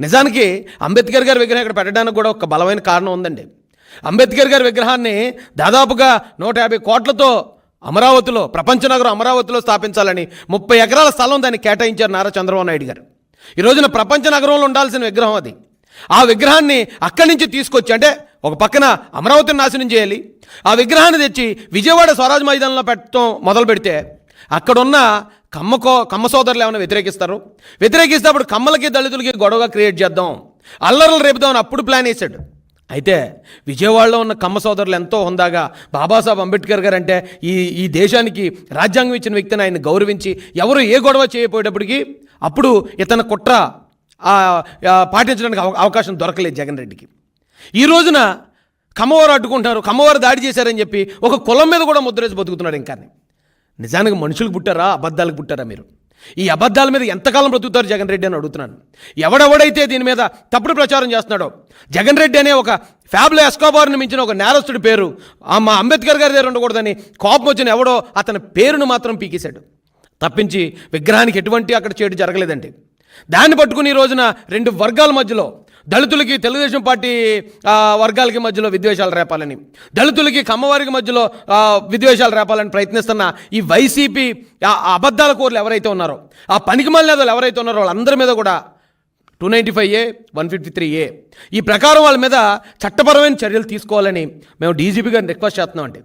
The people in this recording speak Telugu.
నిజానికి అంబేద్కర్ గారి విగ్రహం ఇక్కడ పెట్టడానికి కూడా ఒక బలమైన కారణం ఉందండి. అంబేద్కర్ గారి విగ్రహాన్ని దాదాపుగా నూట యాభై కోట్లతో అమరావతిలో ప్రపంచ నగరం అమరావతిలో స్థాపించాలని ముప్పై ఎకరాల స్థలం దాన్ని కేటాయించారు నారా చంద్రబాబు నాయుడు గారు. ఈ రోజున ప్రపంచ నగరంలో ఉండాల్సిన విగ్రహం అది. ఆ విగ్రహాన్ని అక్కడి నుంచి తీసుకొచ్చి అంటే ఒక పక్కన అమరావతిని నాశనం చేయాలి ఆ విగ్రహాన్ని తెచ్చి విజయవాడ స్వరాజ్ మైదానంలో పెట్టడం మొదలు పెడితే అక్కడున్న కమ్మకో కమ్మ సోదరులు ఏమైనా వ్యతిరేకిస్తారు? వ్యతిరేకిస్తే అప్పుడు కమ్మలకి దళితులకి గొడవగా క్రియేట్ చేద్దాం. అల్లర్లు రేపుదామని అప్పుడు ప్లాన్ వేశాడు అయితే విజయవాడలో ఉన్న కమ్మ సోదరులు ఎంతో హుందాగా బాబాసాహెబ్ అంబేద్కర్ గారు అంటే ఈ ఈ దేశానికి రాజ్యాంగం ఇచ్చిన వ్యక్తిని ఆయన గౌరవించి ఎవరు ఏ గొడవ చేయపోయేటప్పటికీ అప్పుడు ఇతని కుట్ర పాటించడానికి అవ- అవకాశం దొరకలేదు జగన్ రెడ్డికి. ఈ రోజున కమ్మవారు అడ్డుకుంటున్నారు కమ్మవారు దాడి చేశారని చెప్పి ఒక కులం మీద కూడా ముద్రేసి బతుకుతున్నాడు ఇంకా నిజానికి మనుషులకు పుట్టారా అబద్ధాలకు పుట్టారా మీరు? ఈ అబద్ధాల మీద ఎంతకాలం బ్రతుకుతారు జగన్ రెడ్డి అని అడుగుతున్నాను. ఎవడెవడైతే దీని మీద తప్పుడు ప్రచారం చేస్తున్నాడో జగన్ రెడ్డి అనే ఒక ఫ్యాబ్లో ఎస్కోబార్ని మించిన ఒక నేరస్తుడి పేరు మా అంబేద్కర్ గారి దగ్గర ఉండకూడదని కోపం వచ్చిన ఎవడో అతని పేరును మాత్రం పీకేశాడు. తప్పించి విగ్రహానికి ఎటువంటి అక్కడ చేటు జరగలేదండి. దాన్ని పట్టుకుని ఈ రోజున రెండు వర్గాల మధ్యలో దళితులకి తెలుగుదేశం పార్టీ వర్గాలకి మధ్యలో విద్వేషాలు రేపాలని. దళితులకి కమ్మవారికి మధ్యలో విద్వేషాలు రేపాలని ప్రయత్నిస్తున్న ఈ వైసీపీ అబద్ధాల కోర్లు ఎవరైతే ఉన్నారో ఆ పనికి మళ్ళీ ఎవరైతే ఉన్నారో వాళ్ళందరి మీద కూడా two ninety five A one fifty three A ఈ ప్రకారం వాళ్ళ మీద చట్టపరమైన చర్యలు తీసుకోవాలని మేము డీజీపీ గారిని రిక్వెస్ట్ చేస్తున్నామండి.